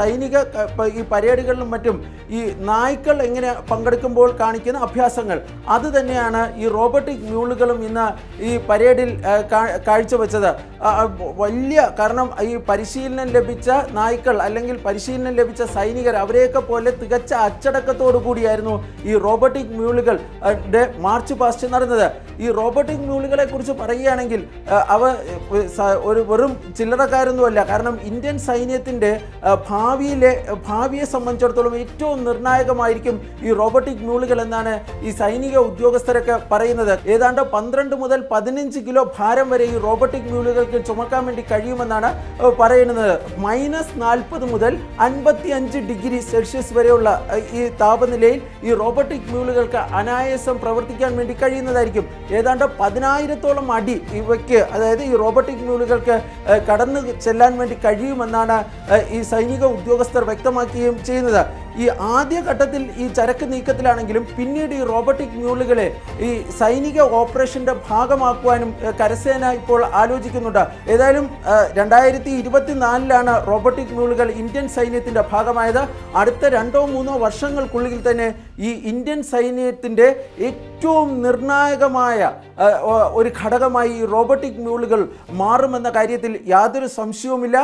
സൈനിക ഈ പരേഡുകളിലും മറ്റും ഈ നായ്ക്കൾ എങ്ങനെ പങ്കെടുക്കുമ്പോൾ കാണിക്കുന്ന അഭ്യാസങ്ങൾ. അത് തന്നെയാണ് ഈ റോബോട്ടിക് മ്യൂളുകളും ഇന്ന് ഈ പരേഡിൽ കാഴ്ചവെച്ചത്. വലിയ കാരണം ഈ പരിശീലനം ലഭിച്ച നായ്ക്കൾ അല്ലെങ്കിൽ പരിശീലനം ലഭിച്ച സൈനികർ അവരെയൊക്കെ പോലെ തികച്ച അച്ചടക്കത്തോടു കൂടിയായിരുന്നു ഈ റോബോട്ടിക് മ്യൂളുകൾ മാർച്ച് പാസ്റ്റ് നടന്നത്. ഈ റോബോട്ടിക് മ്യൂളുകളെ കുറിച്ച് പറയുകയാണെങ്കിൽ അവ ഒരു വെറും ചില്ലറക്കാരൊന്നുമല്ല. കാരണം ഇന്ത്യൻ സൈന്യത്തിന്റെ ആ, ഭാവിയിലെ ഭാവിയെ സംബന്ധിച്ചിടത്തോളം ഏറ്റവും നിർണായകമായിരിക്കും ഈ റോബോട്ടിക് മ്യൂളുകൾ എന്നാണ് ഈ സൈനിക ഉദ്യോഗസ്ഥരൊക്കെ പറയുന്നത്. ഏതാണ്ട് പന്ത്രണ്ട് മുതൽ പതിനഞ്ച് കിലോ ഭാരം വരെ ഈ റോബോട്ടിക് മ്യൂളുകൾക്ക് ചുമക്കാൻ വേണ്ടി കഴിയുമെന്നാണ് പറയുന്നത്. മൈനസ് നാൽപ്പത് മുതൽ അൻപത്തി അഞ്ച് ഡിഗ്രി സെൽഷ്യസ് വരെയുള്ള ഈ താപനിലയിൽ ഈ റോബോട്ടിക് മ്യൂളുകൾക്ക് അനായാസം പ്രവർത്തിക്കാൻ വേണ്ടി കഴിയുന്നതായിരിക്കും. ഏതാണ്ട് പതിനായിരത്തോളം അടി ഇവയ്ക്ക് അതായത് ഈ റോബോട്ടിക് മ്യൂളുകൾക്ക് കടന്നു ചെല്ലാൻ വേണ്ടി കഴിയുമെന്നാണ് ഈ സൈനിക ഉദ്യോഗസ്ഥർ വ്യക്തമാക്കുകയും ചെയ്യുന്നത്. ഈ ആദ്യഘട്ടത്തിൽ ഈ ചരക്ക് നീക്കത്തിലാണെങ്കിലും പിന്നീട് ഈ റോബോട്ടിക് മ്യൂളുകളെ ഈ സൈനിക ഓപ്പറേഷന്റെ ഭാഗമാക്കുവാനും കരസേന ഇപ്പോൾ ആലോചിക്കുന്നുണ്ട്. ഏതായാലും രണ്ടായിരത്തി ഇരുപത്തിനാലിലാണ് റോബോട്ടിക് മ്യൂളുകൾ ഇന്ത്യൻ സൈന്യത്തിന്റെ ഭാഗമായത്. അടുത്ത രണ്ടോ മൂന്നോ വർഷങ്ങൾക്കുള്ളിൽ തന്നെ ഈ ഇന്ത്യൻ സൈന്യത്തിന്റെ ഏറ്റവും നിർണായകമായ ഒരു ഘടകമായി ഈ റോബോട്ടിക് മ്യൂളുകൾ മാറുമെന്ന കാര്യത്തിൽ യാതൊരു സംശയവുമില്ല.